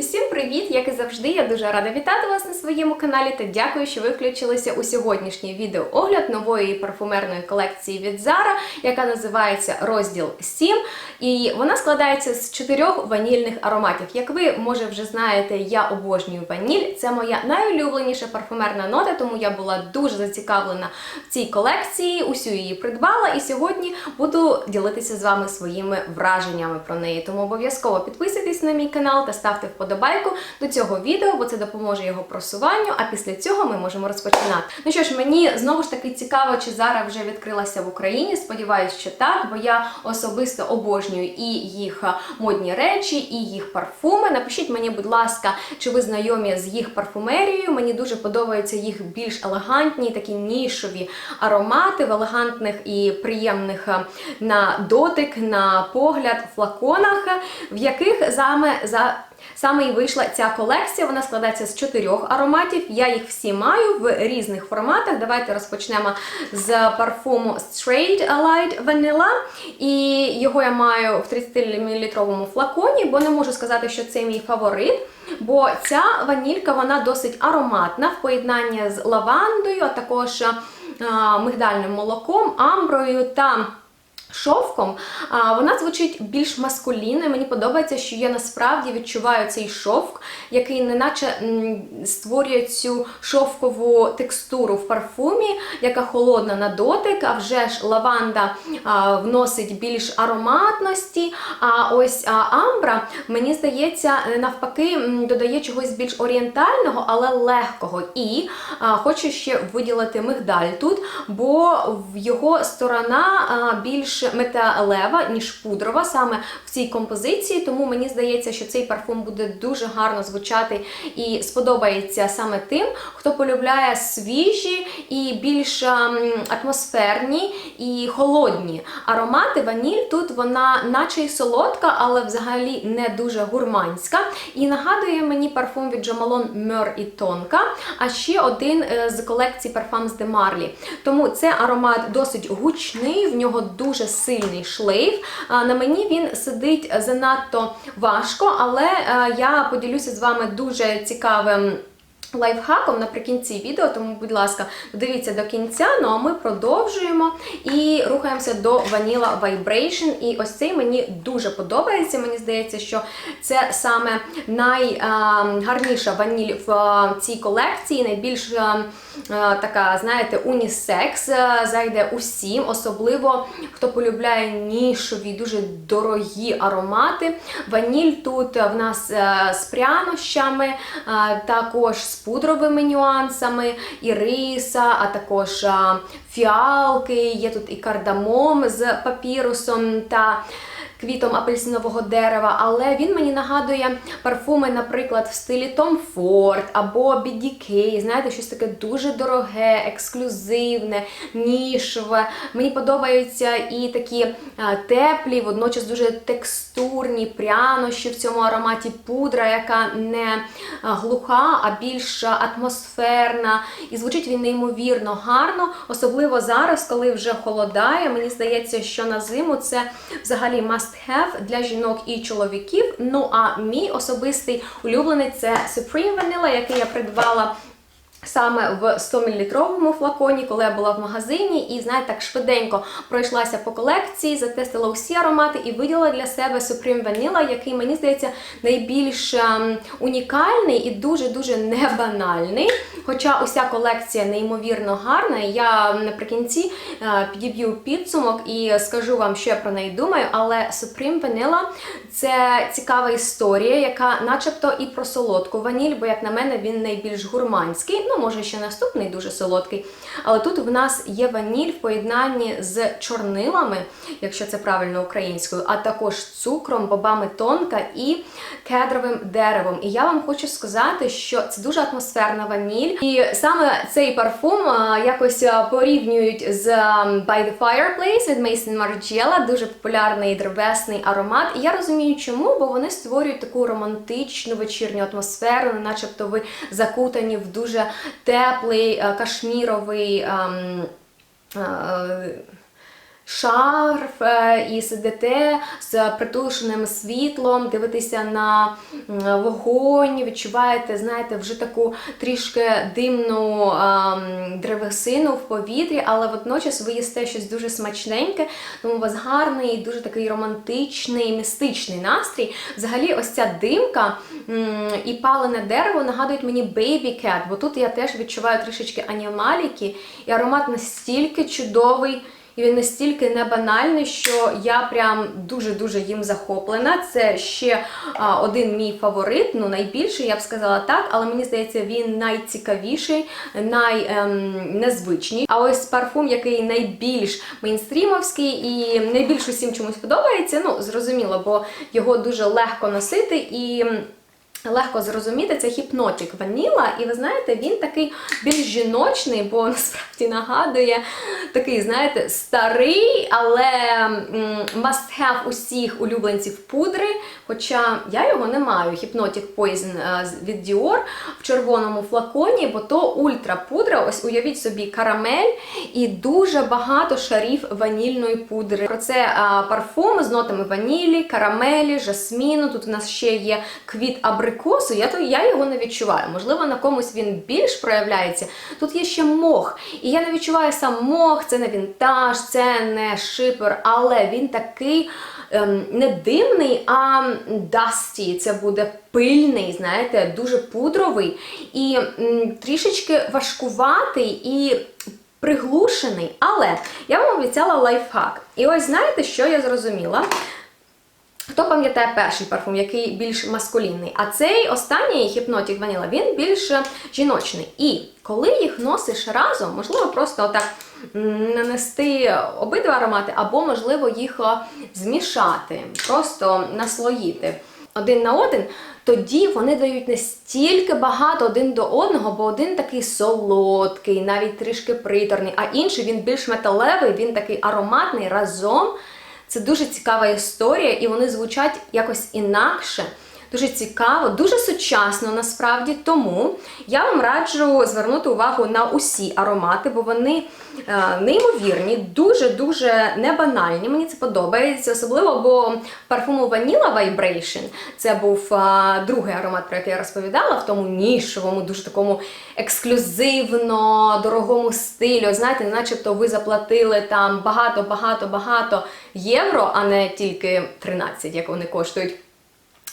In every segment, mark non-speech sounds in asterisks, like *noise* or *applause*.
Усім привіт! Як і завжди, я дуже рада вітати вас на своєму каналі та дякую, що ви включилися у сьогоднішній відеоогляд нової парфумерної колекції від Zara, яка називається Розділ 7. І вона складається з чотирьох ванільних ароматів. Як ви може вже знаєте, я обожнюю ваніль. Це моя найулюбленіша парфумерна нота, тому я була дуже зацікавлена в цій колекції. Усю її придбала, і сьогодні буду ділитися з вами своїми враженнями про неї. Тому обов'язково підписуйтесь на мій канал та ставте вподобайку до цього відео, бо це допоможе його просуванню. А після цього ми можемо розпочинати. Ну що ж, мені знову ж таки цікаво, чи зараз вже відкрилася в Україні. Сподіваюсь, що так, бо я особисто обожнюю і їх модні речі, і їх парфуми. Напишіть мені, будь ласка, чи ви знайомі з їх парфумерією. Мені дуже подобаються їх більш елегантні, такі нішові аромати в елегантних і приємних е, на дотик, на погляд флаконах, в яких саме за. Саме і вийшла ця колекція. Вона складається з чотирьох ароматів. Я їх всі маю в різних форматах. Давайте розпочнемо з парфуму Straight Light Vanilla. І його я маю в 30-мл флаконі, бо не можу сказати, що це мій фаворит. Бо ця ванілька вона досить ароматна в поєднанні з лавандою, а також мигдальним молоком, амброю та. Шовком а, вона звучить більш маскулінно. Мені подобається, що я насправді відчуваю цей шовк, який неначе створює цю шовкову текстуру в парфумі, яка холодна на дотик. А вже ж лаванда а, вносить більш ароматності. А ось а, амбра, мені здається, навпаки, додає чогось більш орієнтального, але легкого. І а, хочу ще виділити мигдаль тут, бо його сторона а, більш металева, ніж пудрова, саме в цій композиції. Тому мені здається, що цей парфум буде дуже гарно звучати і сподобається саме тим, хто полюбляє свіжі і більш ем, атмосферні і холодні аромати. Ваніль тут вона, наче й солодка, але взагалі не дуже гурманська. І нагадує мені парфум від Malone Мер і Тонка, а ще один е, з колекції Parfums de Marly. Тому це аромат досить гучний, в нього дуже сильний шлейф. На мені він сидить занадто важко, але я поділюся з вами дуже цікавим. Лайфхаком наприкінці відео, тому, будь ласка, дивіться до кінця. Ну а ми продовжуємо і рухаємося до Vanilla Vibration. І ось цей мені дуже подобається. Мені здається, що це саме найгарніша ваніль в цій колекції, найбільш така, знаєте, унісекс зайде усім, особливо хто полюбляє нішові, дуже дорогі аромати. Ваніль тут в нас з прянощами, також з пудровими нюансами, і риса, а також фіалки, є тут і кардамом з папірусом та квітом апельсинового дерева, але він мені нагадує парфуми, наприклад, в стилі Tom Ford або BDK, знаєте, щось таке дуже дороге, ексклюзивне, нішеве. Мені подобаються і такі а, теплі, водночас дуже текстурні прянощі в цьому ароматі пудра, яка не глуха, а більш атмосферна. І звучить він неймовірно гарно, особливо зараз, коли вже холодає. Мені здається, що на зиму це взагалі must have для жінок і чоловіків. Ну а мій особистий улюблений це Supreme Vanilla, який я придбала. Саме в 100-мл флаконі, коли я була в магазині, і знаєте, так швиденько пройшлася по колекції, затестила усі аромати і виділа для себе Supreme Vanilla, який, мені здається, найбільш ем, унікальний і дуже-дуже небанальний. Хоча уся колекція неймовірно гарна, я наприкінці е, підіб'ю підсумок і скажу вам, що я про неї думаю. Але Supreme Vanilla це цікава історія, яка начебто і про солодку ваніль, бо, як на мене, він найбільш гурманський. Ну, може, ще наступний дуже солодкий. Але тут в нас є ваніль в поєднанні з чорнилами, якщо це правильно українською, а також цукром, бобами тонка і кедровим деревом. І я вам хочу сказати, що це дуже атмосферна ваніль. І саме цей парфум якось порівнюють з By the Fireplace від Mason Margiela, дуже популярний древесний аромат. І я розумію, чому, бо вони створюють таку романтичну вечірню атмосферу, начебто ви закутані в дуже теплий е, кашміровий. ем, е, шарф е, і сидите з притушеним світлом, дивитеся на вогонь, відчуваєте, знаєте, вже таку трішки димну ем, древесину в повітрі, але водночас ви їсте щось дуже смачненьке, тому у вас гарний, дуже такий романтичний, містичний настрій. Взагалі, ось ця димка і палене дерево нагадують мені Baby Cat, бо тут я теж відчуваю трішечки анімаліки, і аромат настільки чудовий. Він настільки не банальний, що я прям дуже-дуже їм захоплена. Це ще а, один мій фаворит, ну найбільший, я б сказала так, але мені здається, він найцікавіший, найнезвичніший. А ось парфум, який найбільш мейнстрімовський і найбільш усім чомусь подобається, ну зрозуміло, бо його дуже легко носити і. Легко зрозуміти, це хіпнотик ваніла, і ви знаєте, він такий більш жіночний, бо *laughs* насправді нагадує такий, знаєте, старий, але must have усіх улюбленців пудри. Хоча я його не маю. Hypnotic Poison е, від Dior в червоному флаконі, бо то ультра пудра. Ось уявіть собі карамель і дуже багато шарів ванільної пудри. Про це а, парфум з нотами ванілі, карамелі, жасміну. Тут у нас ще є квіт абрикосу. Я то я його не відчуваю. Можливо, на комусь він більш проявляється. Тут є ще мох. І я не відчуваю сам мох, це не вінтаж, це не шипер, але він такий. ем, Не димний, а дасті. Це буде пильний, знаєте, дуже пудровий і м, трішечки важкуватий і приглушений. Але я вам обіцяла лайфхак. І ось знаєте, що я зрозуміла? Хто пам'ятає перший парфум, який більш маскулінний? А цей останній Hypnotic Vanilla, він більш жіночний. І коли їх носиш разом, можливо, просто отак нанести обидва аромати, або, можливо, їх е, змішати, просто наслоїти один на один, тоді вони дають настільки багато один до одного, бо один такий солодкий, навіть трішки приторний, а інший він більш металевий, він такий ароматний разом. Це дуже цікава історія, і вони звучать якось інакше. Дуже цікаво, дуже сучасно насправді. Тому я вам раджу звернути увагу на усі аромати, бо вони е, неймовірні, дуже-дуже небанальні. Мені це подобається, особливо, бо парфуму Vanilla Vibration це був е, другий аромат, про який я розповідала, в тому нішовому, дуже такому ексклюзивно, дорогому стилю. Знаєте, начебто ви заплатили там багато-багато-багато євро, а не тільки 13, як вони коштують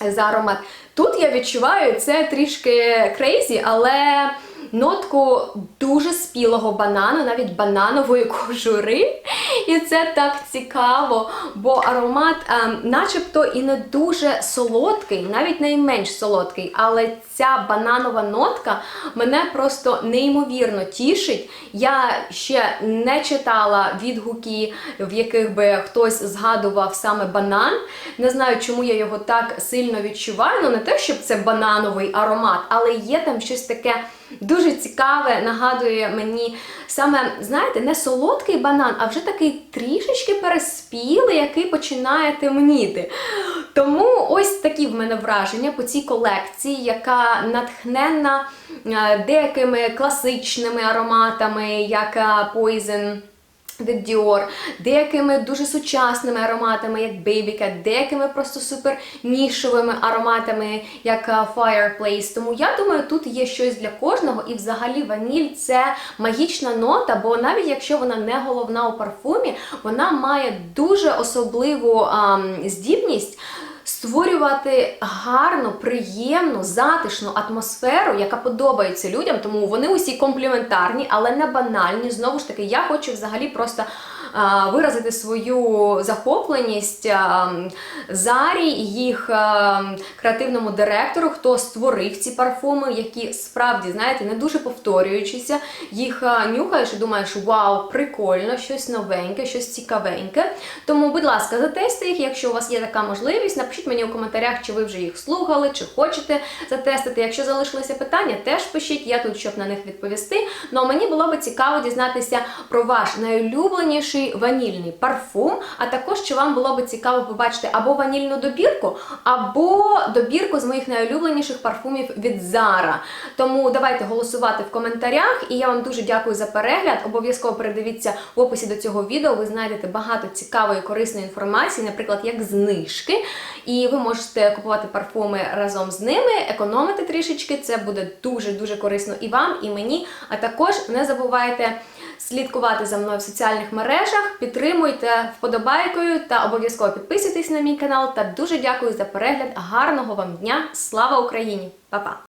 за аромат. Тут я відчуваю це трішки крейзі, але нотку дуже спілого банану, навіть бананової кожури. І це так цікаво, бо аромат ем, начебто і не дуже солодкий, навіть найменш солодкий, але ця бананова нотка мене просто неймовірно тішить. Я ще не читала відгуки, в яких би хтось згадував саме банан. Не знаю, чому я його так сильно відчуваю. Ну не те, щоб це банановий аромат, але є там щось таке. Дуже цікаве, нагадує мені саме, знаєте, не солодкий банан, а вже такий трішечки переспілий, який починає темніти. Тому ось такі в мене враження по цій колекції, яка натхненна е, деякими класичними ароматами, як е, Poison від Dior, деякими дуже сучасними ароматами, як Baby Cat, деякими просто супер нішовими ароматами, як е, Fireplace. Тому я думаю, тут є щось для кожного, і взагалі ваніль це магічна нота, бо навіть якщо вона не головна у парфумі, вона має дуже особливу ам, здібність. Створювати гарну, приємну, затишну атмосферу, яка подобається людям, тому вони усі компліментарні, але не банальні. Знову ж таки, я хочу взагалі просто виразити свою захопленість Зарі їх креативному директору, хто створив ці парфуми, які справді, знаєте, не дуже повторюючися. Їх нюхаєш і думаєш, вау, прикольно, щось новеньке, щось цікавеньке. Тому, будь ласка, затестуйте їх, якщо у вас є така можливість. Напишіть мені у коментарях, чи ви вже їх слухали, чи хочете затестити. Якщо залишилися питання, теж пишіть, я тут, щоб на них відповісти. Ну а мені було би цікаво дізнатися про ваш найулюбленіший свіжий ванільний парфум, а також чи вам було би цікаво побачити або ванільну добірку, або добірку з моїх найулюбленіших парфумів від Zara. Тому давайте голосувати в коментарях, і я вам дуже дякую за перегляд. Обов'язково передивіться в описі до цього відео. Ви знайдете багато цікавої корисної інформації, наприклад, як знижки. І ви можете купувати парфуми разом з ними, економити трішечки. Це буде дуже дуже корисно і вам, і мені. А також не забувайте слідкувати за мною в соціальних мережах, підтримуйте вподобайкою та обов'язково підписуйтесь на мій канал. Та дуже дякую за перегляд. Гарного вам дня! Слава Україні! Па-па!